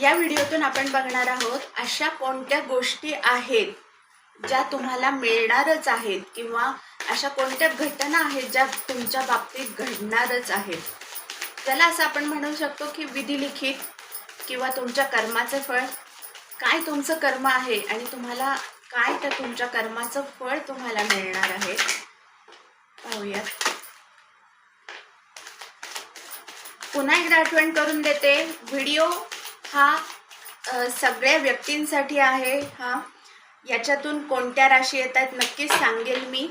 या व्हिडिओतून आपण बघणार आहोत अशा कोणत्या गोष्टी आहेत ज्या तुम्हाला मिळणारच आहेत किंवा अशा कोणत्या घटना आहेत ज्या तुमच्या बाबतीत घडणारच आहेत. त्याला असं आपण म्हणू शकतो की विधिलिखित किंवा तुमच्या कर्माचं फळ. काय तुमचं कर्म आहे आणि तुम्हाला काय त्या तुमच्या कर्माचं फळ तुम्हाला मिळणार आहे. पाहूयात. पुन्हा एकदा आठवण करून देते. व्हिडिओ हा सगळ्या व्यक्तींसाठी आहे हा. याच्यातून कोणत्या राशी येतात नक्कीच सांगेल मी.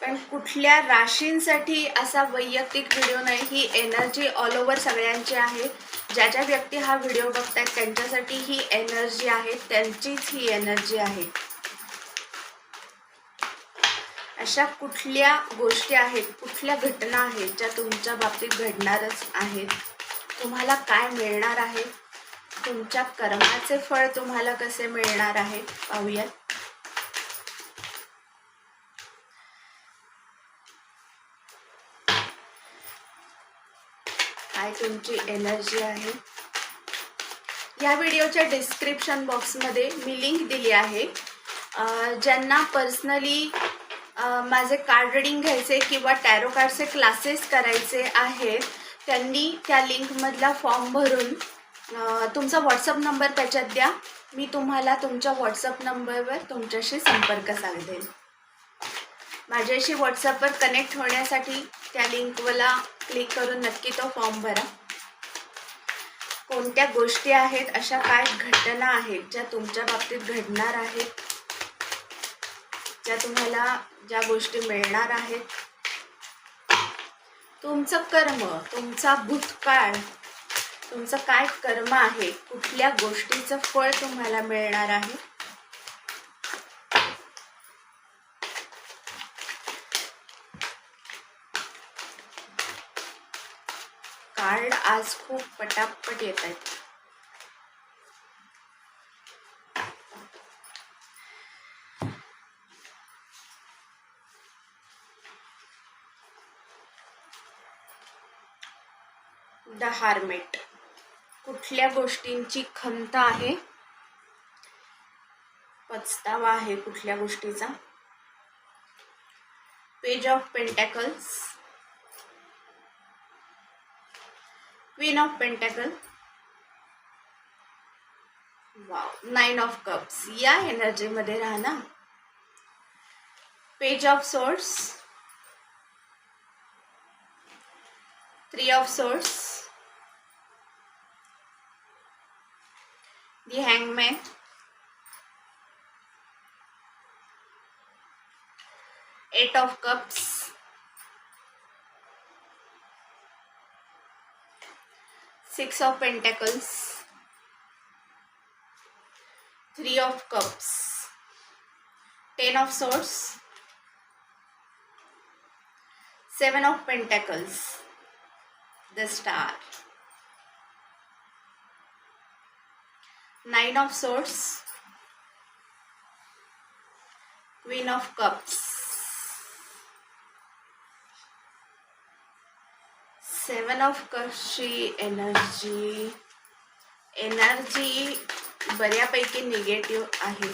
पण कुठल्या राशींसाठी असा वैयक्तिक व्हिडिओ नाही ही एनर्जी ऑल ओव्हर सगळ्यांची आहे. ज्या ज्या व्यक्ती हा व्हिडिओ बघतायत त्यांच्यासाठी ही एनर्जी आहे त्यांचीच ही एनर्जी आहे. अशा कुठल्या गोष्टी आहेत कुठल्या घटना आहेत ज्या तुमच्या बाबतीत घडणारच आहेत? तुम्हाला काय मिळणार आहे? तुमच्या कर्माचे फळ तुम्हाला कसे मिळणार आहे? पाहूयात. काय तुमची एनर्जी आहे? या व्हिडिओच्या डिस्क्रिप्शन बॉक्समध्ये मी लिंक दिली आहे. ज्यांना पर्सनली माझे कार्ड रिडिंग घ्यायचे किंवा टॅरो कार्डचे क्लासेस करायचे आहेत त्यांनी त्या लिंकमधला फॉर्म भरून तुमचा व्हॉट्सअप नंबर त्याच्यात द्या. मी तुम्हाला तुमच्या व्हॉट्सअप नंबरवर तुमच्याशी संपर्क साधेन. माझ्याशी व्हॉट्सअपवर कनेक्ट होण्यासाठी त्या लिंकवला क्लिक करून नक्की तो फॉर्म भरा. कोणत्या गोष्टी आहेत अशा काय घटना आहेत ज्या तुमच्या बाबतीत घडणार आहेत ज्या तुम्हाला ज्या गोष्टी मिळणार आहेत तुमचं कर्म तुमचा भूतकाळ तुमचं काय कर्म आहे कुठल्या गोष्टीचं फळ तुम्हाला मिळणार आहे? कार्ड आज खूप पटापट येत आहेत. द हार्मेट कुठल्या गोष्टींची खंत आहे? पछतावा आहे कुठल्या गोष्टीचा? Page of pentacles queen of pentacle wow nine of cups या एनर्जीमध्ये राहा ना. Page of swords three of swords the hangman. Eight of cups. Six of pentacles. Three of cups. Ten of swords. Seven of pentacles. The star nine of swords queen of cups seven of कप्सची energy energy बऱ्यापैकी negative आहे.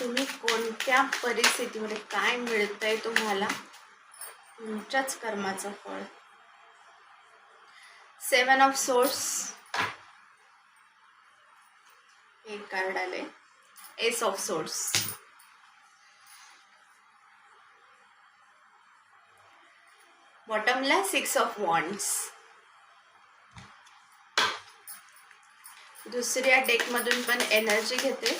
तुम्ही कोणत्या परिस्थितीमध्ये काय मिळतंय तुम्हाला? तुमच्याच कर्माचं फळ. सेवन ऑफ सोर्स एक कार्ड आले एस ऑफ सोर्स बॉटमला सिक्स ऑफ वॉन्ड्स दुसऱ्या डेकमधून पण एनर्जी घेते.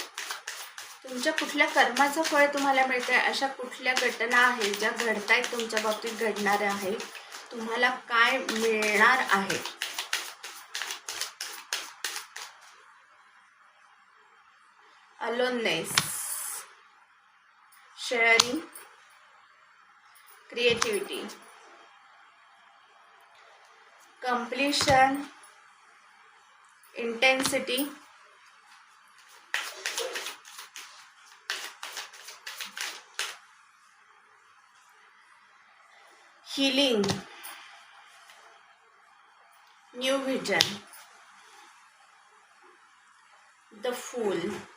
तुमच्या कुठल्या कर्माचं फळ तुम्हाला मिळतंय? अशा कुठल्या घटना आहेत ज्या घडतायत तुमच्या बाबतीत घडणाऱ्या आहेत? तुम्हाला काय मिळणार आहे? aloneness, sharing, creativity, completion, intensity, healing, new vision, the fool.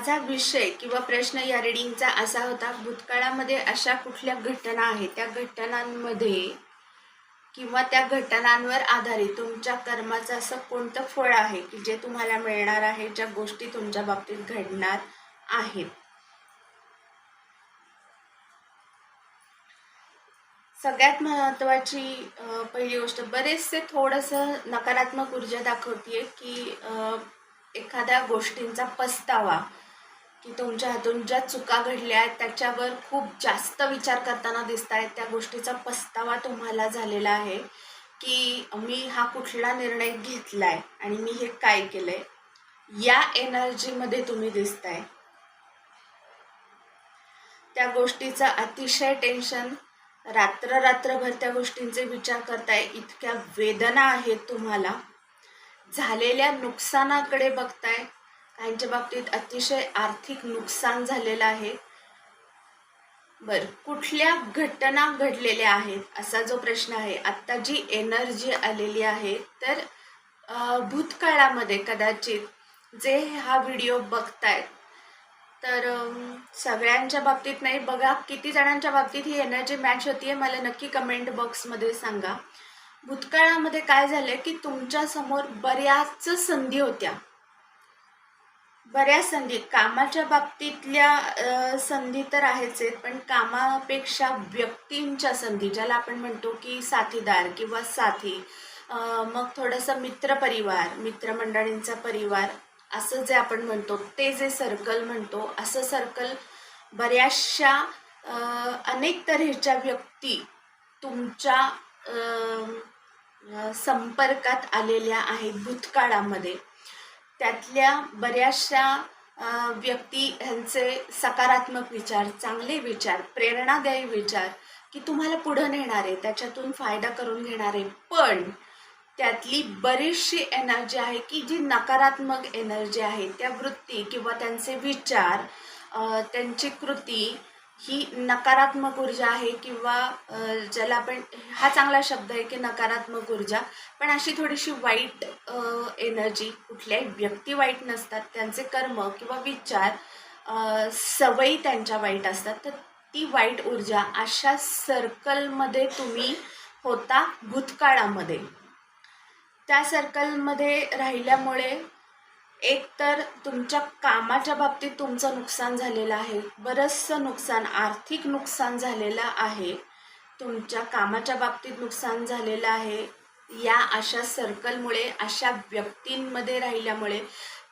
माझा विषय किंवा प्रश्न या रिडिंगचा असा होता भूतकाळामध्ये अशा कुठल्या घटना आहेत? त्या घटनांमध्ये किंवा त्या घटनांवर आधारित तुमच्या कर्माचं असं कोणतं फळ आहे की जे तुम्हाला मिळणार आहे ज्या गोष्टी तुमच्या बाबतीत घडणार आहेत? सगळ्यात महत्त्वाची पहिली गोष्ट बरेचसे थोडंसं नकारात्मक ऊर्जा दाखवते की अं, एखाद्या गोष्टींचा पस्तावा की तुमच्या हातून ज्या चुका घडल्या आहेत त्याच्यावर खूप जास्त विचार करताना दिसत आहेत. त्या गोष्टीचा पस्तावा तुम्हाला झालेला आहे की मी हा कुठला निर्णय घेतला आहे आणि मी हे काय केलं आहे या एनर्जीमध्ये तुम्ही दिसताय. त्या गोष्टीचं अतिशय टेन्शन रात्र रात्रभर त्या गोष्टींचे विचार करताय. इतक्या वेदना आहेत तुम्हाला. झालेल्या नुकसानाकडे बघताय. काहींच्या बाबतीत अतिशय आर्थिक नुकसान झालेलं आहे. बर कुठल्या घटना घडलेल्या आहेत असा जो प्रश्न आहे आत्ता जी एनर्जी आलेली आहे तर भूतकाळामध्ये कदाचित जे हा व्हिडिओ बघतायत तर सगळ्यांच्या बाबतीत नाही बघा किती जणांच्या बाबतीत ही एनर्जी मॅच होतीये मला नक्की कमेंट बॉक्समध्ये सांगा. भूतकाळामध्ये काय झालं की तुमच्यासमोर बऱ्याच संधी होत्या. बऱ्याच संधी कामाच्या बाबतीतल्या संधी तर आहेच आहेत पण कामापेक्षा व्यक्तींच्या संधी ज्याला आपण म्हणतो की साथीदार किंवा साथी मग थोडंसं मित्रपरिवार मित्रमंडळींचा परिवार असं जे आपण म्हणतो ते जे सर्कल म्हणतो असं सर्कल बऱ्याचशा अनेक तऱ्हेच्या व्यक्ती तुमच्या संपर्कात आलेल्या आहेत भूतकाळामध्ये. त्यातल्या बऱ्याचशा व्यक्ती ह्यांचे सकारात्मक विचार चांगले विचार प्रेरणादायी विचार की तुम्हाला पुढं नेणारे त्याच्यातून फायदा करून घेणारे पण त्यातली बरीचशी एनर्जी आहे की जी नकारात्मक एनर्जी आहे त्या वृत्ती किंवा त्यांचे विचार त्यांची कृती ही नकारात्मक ऊर्जा आहे किंवा ज्याला आपण हा चांगला शब्द आहे की नकारात्मक ऊर्जा पण अशी थोडीशी वाईट एनर्जी कुठल्याही व्यक्ती वाईट नसतात त्यांचे कर्म किंवा विचार सवयी त्यांच्या वाईट असतात तर ती वाईट ऊर्जा अशा सर्कलमध्ये तुम्ही होता भूतकाळामध्ये. त्या सर्कलमध्ये राहिल्यामुळे एक तर तुमच्या कामाच्या बाबतीत तुमचं नुकसान झालेलं आहे बरंचसं नुकसान आर्थिक नुकसान झालेलं आहे तुमच्या कामाच्या बाबतीत नुकसान झालेलं आहे या अशा सर्कलमुळे अशा व्यक्तींमध्ये राहिल्यामुळे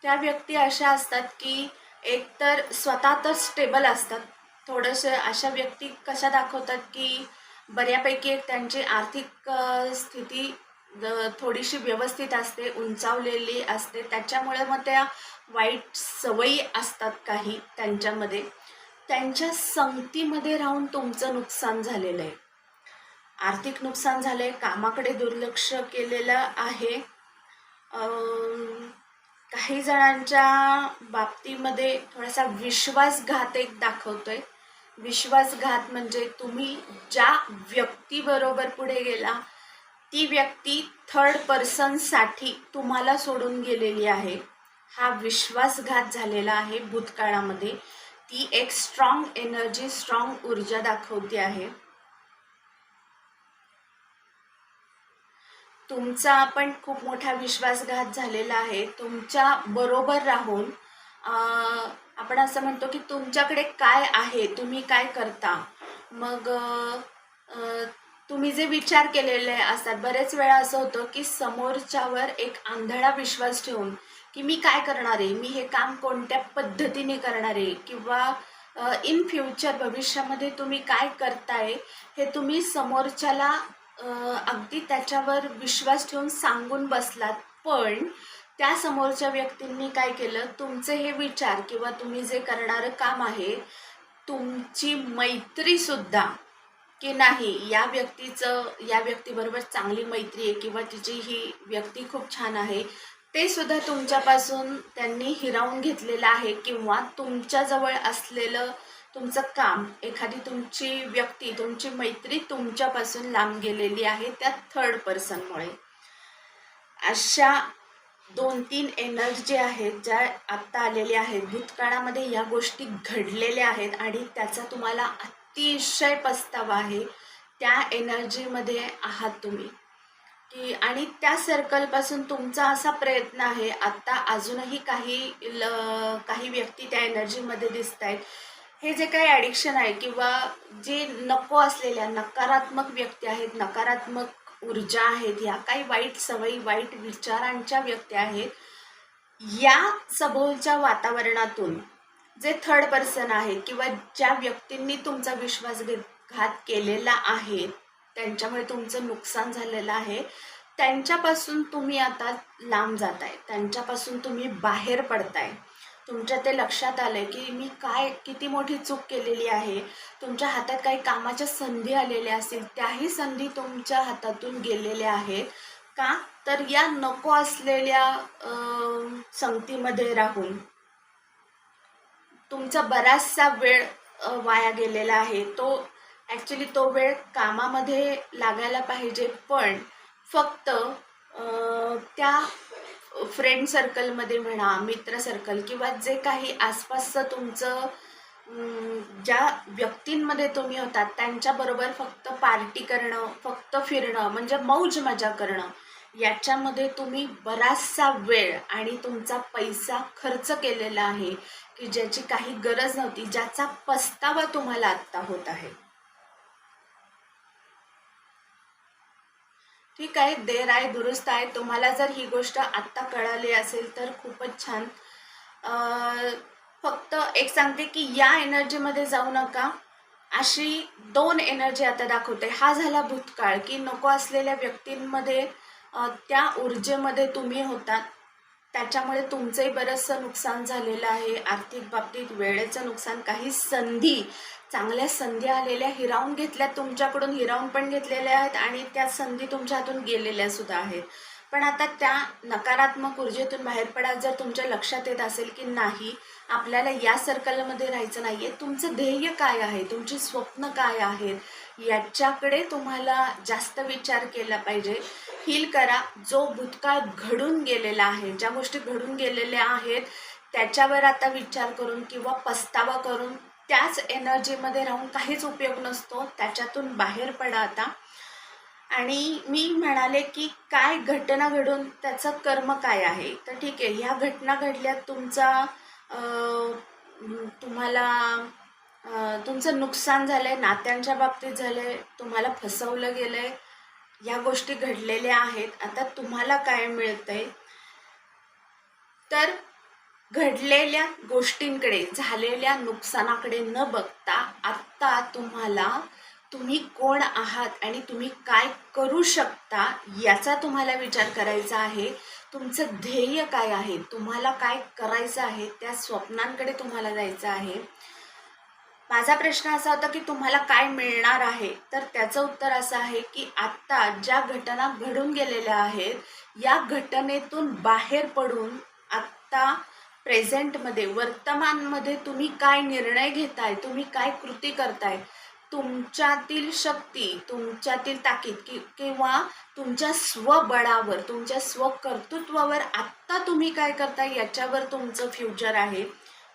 त्या व्यक्ती अशा असतात की एकतर स्वतः तर स्टेबल असतात. थोडंसं अशा व्यक्ती कशा दाखवतात की बऱ्यापैकी एक त्यांची आर्थिक स्थिती थोडीशी व्यवस्थित असते उंचावलेली असते. त्याच्यामुळे मग त्या वाईट सवयी असतात काही त्यांच्यामध्ये. त्यांच्या संगतीमध्ये राहून तुमचं नुकसान झालेलं आहे. आर्थिक नुकसान झालं आहे कामाकडे दुर्लक्ष केलेलं आहे. काही जणांच्या बाबतीमध्ये थोडासा विश्वासघात एक दाखवतो आहे विश्वासघात म्हणजे तुम्ही ज्या व्यक्तीबरोबर पुढे गेला ती व्यक्ती थर्ड पर्सनसाठी तुम्हाला सोडून गेलेली आहे. हा विश्वासघात झालेला आहे भूतकाळामध्ये. ती एक स्ट्रॉंग एनर्जी स्ट्रॉंग ऊर्जा दाखवते आहे. तुमचा पण खूप मोठा विश्वासघात झालेला आहे. तुमच्या बरोबर राहून आपण असं म्हणतो की तुमच्याकडे काय आहे तुम्ही काय करता? मग तुम्ही जे विचार केलेले असतात बरेच वेळा असं होतं की समोरच्यावर एक आंधळा विश्वास ठेवून की मी काय करणार आहे? मी हे काम कोणत्या पद्धतीने करणार आहे? किंवा इन फ्युचर भविष्यामध्ये तुम्ही काय करताय? हे तुम्ही समोरच्याला अगदी त्याच्यावर विश्वास ठेवून सांगून बसलात. पण त्या समोरच्या व्यक्तींनी काय केलं? तुमचे हे विचार किंवा तुम्ही जे करणारं काम आहे तुमची मैत्रीसुद्धा की नाही या व्यक्तीचं या व्यक्तीबरोबर चांगली मैत्री आहे किंवा तिची ही व्यक्ती खूप छान आहे ते सुद्धा तुमच्यापासून त्यांनी हिरावून घेतलेलं आहे किंवा तुमच्याजवळ असलेलं तुमचं काम एखादी तुमची व्यक्ती तुमची मैत्री तुमच्यापासून लांब गेलेली आहे त्या थर्ड पर्सनमुळे अशा दोन तीन एनर्जी आहेत ज्या आत्ता आलेल्या आहेत भूतकाळामध्ये या गोष्टी घडलेल्या आहेत आणि त्याचा तुम्हाला अतिशय पस्तावा आहे. त्या एनर्जीमध्ये आहात तुम्ही. की आणि त्या सर्कलपासून तुमचा असा प्रयत्न आहे. आत्ता अजूनही काही ल काही व्यक्ती त्या एनर्जीमध्ये दिसत आहेत हे जे काही ॲडिक्शन आहे किंवा जे नको असलेल्या नकारात्मक व्यक्ती आहेत नकारात्मक ऊर्जा आहेत ह्या काही वाईट सवयी वाईट विचारांच्या व्यक्ती आहेत या सभोलच्या वातावरणातून जे थर्ड पर्सन आहेत किंवा ज्या व्यक्तींनी तुमचा विश्वासघात केलेला आहे त्यांच्यामुळे तुमचं नुकसान झालेलं आहे त्यांच्यापासून तुम्ही आता लांब जाताय. त्यांच्यापासून तुम्ही बाहेर पडताय. तुमच्या ते लक्षात आलं की मी काय किती मोठी चूक केलेली आहे. तुमच्या हातात काही कामाच्या संधी आलेल्या असतील त्याही संधी तुमच्या हातातून गेलेल्या आहेत. का? तर या नको असलेल्या संगतीमध्ये राहून. तुमचा बराचसा वेळ वाया गेलेला आहे. तो ॲक्च्युली तो वेळ कामामध्ये लागायला पाहिजे पण फक्त त्या फ्रेंड सर्कलमध्ये म्हणा मित्र सर्कल किंवा जे काही आसपासचं तुमचं ज्या व्यक्तींमध्ये तुम्ही होतात त्यांच्याबरोबर फक्त पार्टी करणं फक्त फिरणं म्हणजे मौज मजा करणं याच्यामध्ये तुम्ही बराचसा वेळ आणि तुमचा पैसा खर्च केलेला आहे. की ज्याची काही गरज नव्हती ज्याचा पस्तावा तुम्हाला आत्ता होत आहे. ठीक आहे देर आहे दुरुस्त आहे. तुम्हाला जर ही गोष्ट आत्ता कळाली असेल तर खूपच छान. फक्त एक सांगते की या एनर्जीमध्ये जाऊ नका. अशी दोन एनर्जी आता दाखवते. हा झाला भूतकाळ की नको असलेल्या व्यक्तींमध्ये त्या ऊर्जेमध्ये तुम्ही होतात. त्याच्यामुळे तुमचंही बरंचसं नुकसान झालेलं आहे. आर्थिक बाबतीत वेळेचं नुकसान काही संधी चांगल्या संधी आलेल्या हिरावून घेतल्या तुमच्याकडून हिरावून पण घेतलेल्या आहेत आणि त्या संधी तुमच्या हातून गेलेल्या सुद्धा आहेत. पण आता त्या नकारात्मक ऊर्जेतून बाहेर पडा जर तुमच्या लक्षात येत असेल की नाही आपल्याला या सर्कलमध्ये राहायचं नाही आहे तुमचं ध्येय काय आहे? तुमची स्वप्न काय आहेत? याच्याकडे तुम्हाला जास्त विचार केला पाहिजे. हील करा. जो भूतकाळ घडून गेलेला आहे ज्या गोष्टी घडून गेलेल्या आहेत त्याच्यावर आता विचार करून किंवा पस्तावा करून त्याच एनर्जीमध्ये राहून काहीच उपयोग नसतो. त्याच्यातून बाहेर पडा आता. आणि मी म्हणाले की काय घटना घडून त्याचं कर्म काय आहे? तर ठीक आहे ह्या घटना घडल्यात तुमचा तुम्हाला तुमचं नुकसान झालं आहे नात्यांच्या बाबतीत झालं आहे तुम्हाला फसवलं गेलं आहे या गोष्टी घडलेल्या आहेत. आता तुम्हाला काय मिळतंय? तर घडलेल्या गोष्टींकडे झालेल्या नुकसानाकडे न बघता आत्ता तुम्हाला तुम्ही कोण आहात आणि तुम्ही काय करू शकता याचा तुम्हाला विचार करायचा आहे. तुमचं ध्येय काय आहे? तुम्हाला काय करायचं आहे? त्या स्वप्नांकडे तुम्हाला जायचं आहे. माझा प्रश्न असा होता की तुम्हाला काय मिळणार आहे? तर त्याचं उत्तर असं आहे की आत्ता ज्या घटना घडून गेलेल्या आहेत या घटनेतून बाहेर पडून आत्ता प्रेझेंटमध्ये वर्तमानमध्ये तुम्ही काय निर्णय घेताय? तुम्ही काय कृती करताय? तुमच्यातील शक्ती तुमच्यातील ताकीद कि किंवा तुमच्या स्वबळावर तुमच्या स्वकर्तृत्वावर आत्ता तुम्ही काय करताय याच्यावर तुमचं फ्युचर आहे.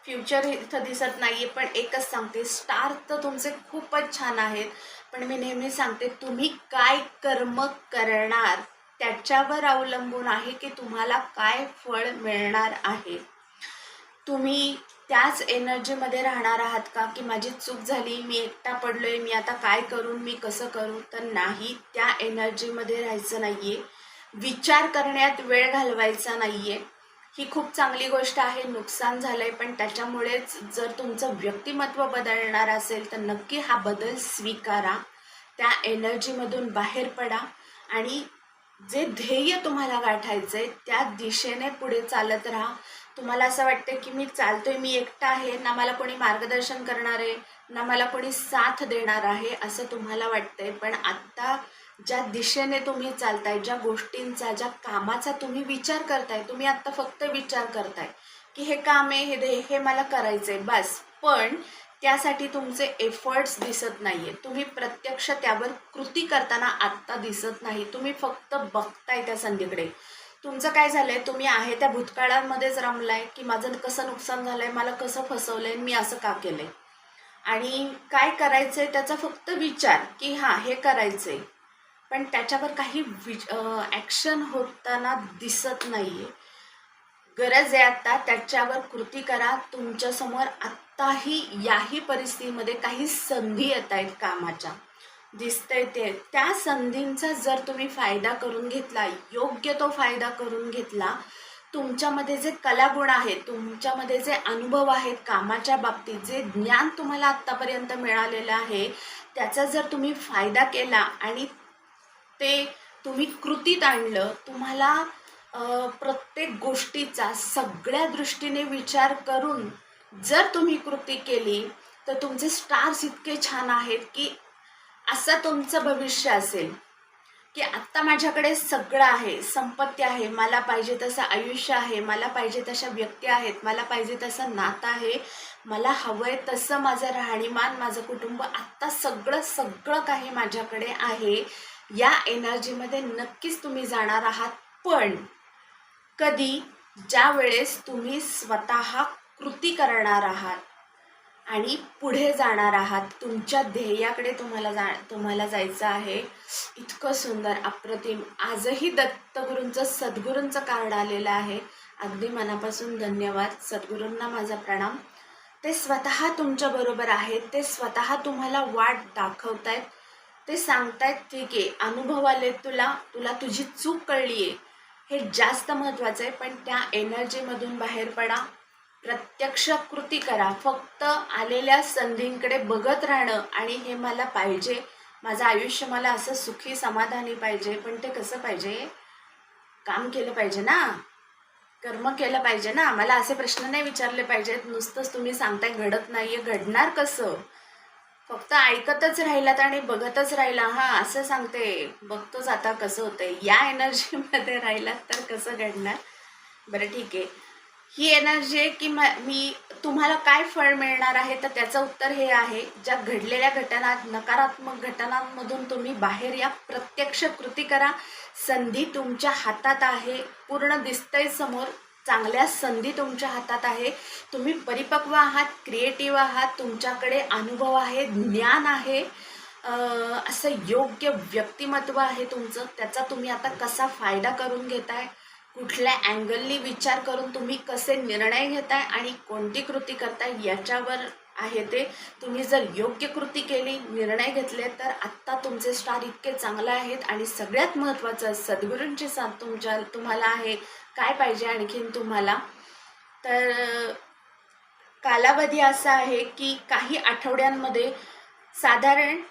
फ्युचर इथं दिसत नाही आहे पण एकच सांगते स्टार तर तुमचे खूपच छान आहेत पण मी नेहमी सांगते तुम्ही काय कर्म करणार त्याच्यावर अवलंबून आहे की तुम्हाला काय फळ मिळणार आहे? तुम्ही त्याच एनर्जीमध्ये राहणार आहात का? की माझी चूक झाली मी एकटा पडलो आहे मी आता काय करू मी कसं करू? तर नाही त्या एनर्जीमध्ये राहायचं नाही आहे विचार करण्यात वेळ घालवायचा नाही आहे ही खूप चांगली गोष्ट आहे नुकसान झालंय पण त्याच्यामुळेच जर तुमचं व्यक्तिमत्व बदलणार असेल तर नक्की हा बदल स्वीकारा. त्या एनर्जीमधून बाहेर पडा आणि जे ध्येय तुम्हाला गाठायचं आहे त्या दिशेने पुढे चालत राहा. तुम्हाला असं वाटतं की मी चालतोय मी एकटा आहे ना मला कोणी मार्गदर्शन करणार आहे ना मला कोणी साथ देणार आहे असं तुम्हाला वाटतंय. पण आत्ता ज्या दिशेने तुम्ही चालताय ज्या गोष्टींचा ज्या कामाचा तुम्ही विचार करताय तुम्ही आत्ता फक्त विचार करताय की हे काम आहे हे दे हे मला करायचंय बस. पण त्यासाठी तुमचे एफर्ट्स दिसत नाही आहे तुम्ही प्रत्यक्ष त्यावर कृती करताना आत्ता दिसत नाही. तुम्ही फक्त बघताय त्या संधीकडे तुमचं काय झालंय? तुम्ही आहे त्या भूतकाळामध्येच रमलाय की माझं कसं नुकसान झालंय मला कसं फसवलंय मी असं का केलंय? आणि काय करायचंय त्याचा फक्त विचार की हां हे करायचंय. पण त्याच्यावर काही विज ॲक्शन होताना दिसत नाही आहे गरज आहे आत्ता त्याच्यावर कृती करा. तुमच्यासमोर आत्ताही याही परिस्थितीमध्ये काही संधी येत आहेत कामाच्या. दिसतंय ते. त्या संधींचा जर तुम्ही फायदा करून घेतला योग्य तो फायदा करून घेतला तुमच्यामध्ये जे कलागुण आहेत तुमच्यामध्ये जे अनुभव आहेत कामाच्या बाबतीत जे ज्ञान तुम्हाला आत्तापर्यंत मिळालेलं आहे त्याचा जर तुम्ही फायदा केला आणि ते तुम्ही कृतीत आणलं तुम्हाला प्रत्येक गोष्टीचा सगळ्या दृष्टीने विचार करून जर तुम्ही कृती केली तर तुमचे स्टार्स इतके छान आहेत की असं तुमचं भविष्य असेल. की आत्ता माझ्याकडे सगळं आहे संपत्ती आहे मला पाहिजे तसं आयुष्य आहे मला पाहिजे तशा व्यक्ती आहेत मला पाहिजे तसं नातं आहे मला हवं आहे तसं माझं राहणीमान माझं कुटुंब आत्ता सगळं सगळं काही माझ्याकडे आहे. या एनर्जीमध्ये नक्कीच तुम्ही जाणार आहात पण कधी ज्या वेळेस तुम्ही स्वतः कृती करणार आहात आणि पुढे जाणार आहात तुमच्या ध्येयाकडे तुम्हाला जा तुम्हाला जायचं आहे इतकं सुंदर अप्रतिम. आजही दत्तगुरूंचं सद्गुरूंचं कार्ड आलेलं आहे. अगदी मनापासून धन्यवाद. सद्गुरूंना माझा प्रणाम. ते स्वतः तुमच्याबरोबर आहेत. ते स्वतः तुम्हाला वाट दाखवत आहेत ते सांगतायत ठीक आहे अनुभव आले तुला तुला तुझी चूक कळली आहे. हे जास्त महत्त्वाचं आहे पण त्या एनर्जीमधून बाहेर पडा. प्रत्यक्ष कृती करा. फक्त आलेल्या संधींकडे बघत राहणं आणि हे मला पाहिजे. माझं आयुष्य मला असं सुखी समाधानी पाहिजे पण ते कसं पाहिजे? काम केलं पाहिजे ना? कर्म केलं पाहिजे ना? मला असे प्रश्न नाही विचारले पाहिजेत. नुसतंच तुम्ही सांगताय घडत नाही आहे घडणार कसं? फक्त ऐकतच राहिलात आणि बघतच राहिला. हा असं सांगते. बघतोच आता कसं होतंय. या एनर्जीमध्ये राहिलात तर कसं घडणार? बरं ठीक आहे. ही एनर्जी आहे की मी तुम्हाला काय फळ मिळणार आहे तर त्याचं उत्तर हे आहे. ज्या घडलेल्या घटना नकारात्मक घटनांमधून तुम्ही बाहेर या. प्रत्यक्ष कृती करा. संधी तुमच्या हातात आहे. पूर्ण दिसतंय समोर. चांगल्या संधी तुमच्या हातात आहे. तुम्ही परिपक्व आहात क्रिएटिव्ह आहात तुमच्याकडे अनुभव आहे ज्ञान आहे. असं योग्य व्यक्तिमत्व आहे तुमचं. त्याचा तुम्ही आता कसा फायदा करून घेताय? कुठल्या अँगलनी विचार करून तुम्ही कसे निर्णय घेताय आणि कोणती कृती करताय याच्यावर आहे ते. तुम्ही जर योग्य कृती केली निर्णय घेतले तर आत्ता तुमचे स्टार इतके चांगले आहेत आणि सगळ्यात महत्त्वाचं सद्गुरूंची साथ तुमच्या तुम्हाला आहे. काय पाहिजे आणखीन तुम्हाला? तर कालावधी असा आहे की काही आठवड्यांमध्ये साधारण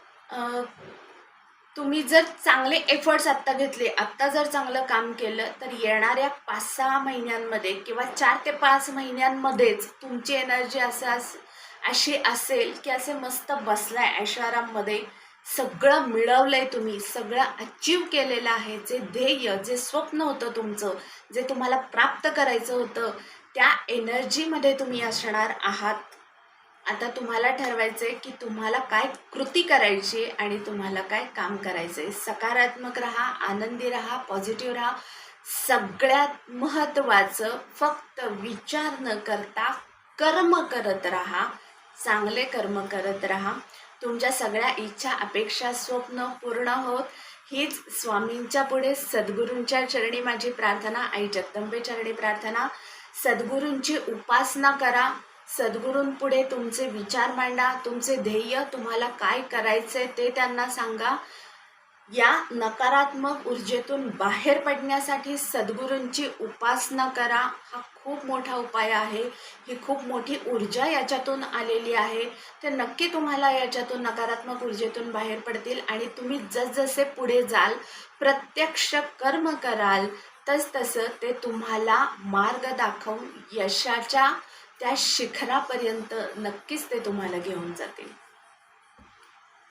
तुम्ही जर चांगले एफर्ट्स आत्ता घेतले आत्ता जर चांगलं काम केलं तर येणाऱ्या पाच सहा महिन्यांमध्ये किंवा चार ते पाच महिन्यांमध्येच तुमची एनर्जी असं असं अशी असेल की असे मस्त बसलाय ऐशाराममध्ये सगळं मिळवलंय तुम्ही सगळं अचीव केलेलं आहे. जे ध्येय जे स्वप्न होतं तुमचं जे तुम्हाला प्राप्त करायचं होतं त्या एनर्जीमध्ये तुम्ही असणार आहात. आता तुम्हाला ठरवायचं आहे की तुम्हाला काय कृती करायची आहे आणि तुम्हाला काय काम करायचं आहे सकारात्मक राहा आनंदी राहा पॉझिटिव्ह राहा. सगळ्यात महत्त्वाचं फक्त विचार न करता कर्म करत राहा. चांगले कर्म करत राहा. तुमच्या सगळ्या इच्छा अपेक्षा स्वप्न पूर्ण होत. हीच स्वामींच्या पुढे सद्गुरूंच्या चरणी माझी प्रार्थना. आई जगदंबे चरणी प्रार्थना. सद्गुरूंची उपासना करा. सद्गुरूंपुढे तुमचे विचार मांडा. तुमचे ध्येय तुम्हाला काय करायचे ते त्यांना सांगा. या नकारात्मक ऊर्जेतून बाहेर पडण्यासाठी सद्गुरूंची उपासना करा. हा खूप मोठा उपाय आहे. ही खूप मोठी ऊर्जा याच्यातून आलेली आहे. ते नक्की तुम्हाला याच्यातून नकारात्मक ऊर्जेतून बाहेर पडतील आणि तुम्ही जसजसे पुढे जाल प्रत्यक्ष कर्म कराल तसतसं ते तुम्हाला मार्ग दाखवून यशाच्या त्या शिखरापर्यंत नक्कीच ते तुम्हाला घेऊन जातील.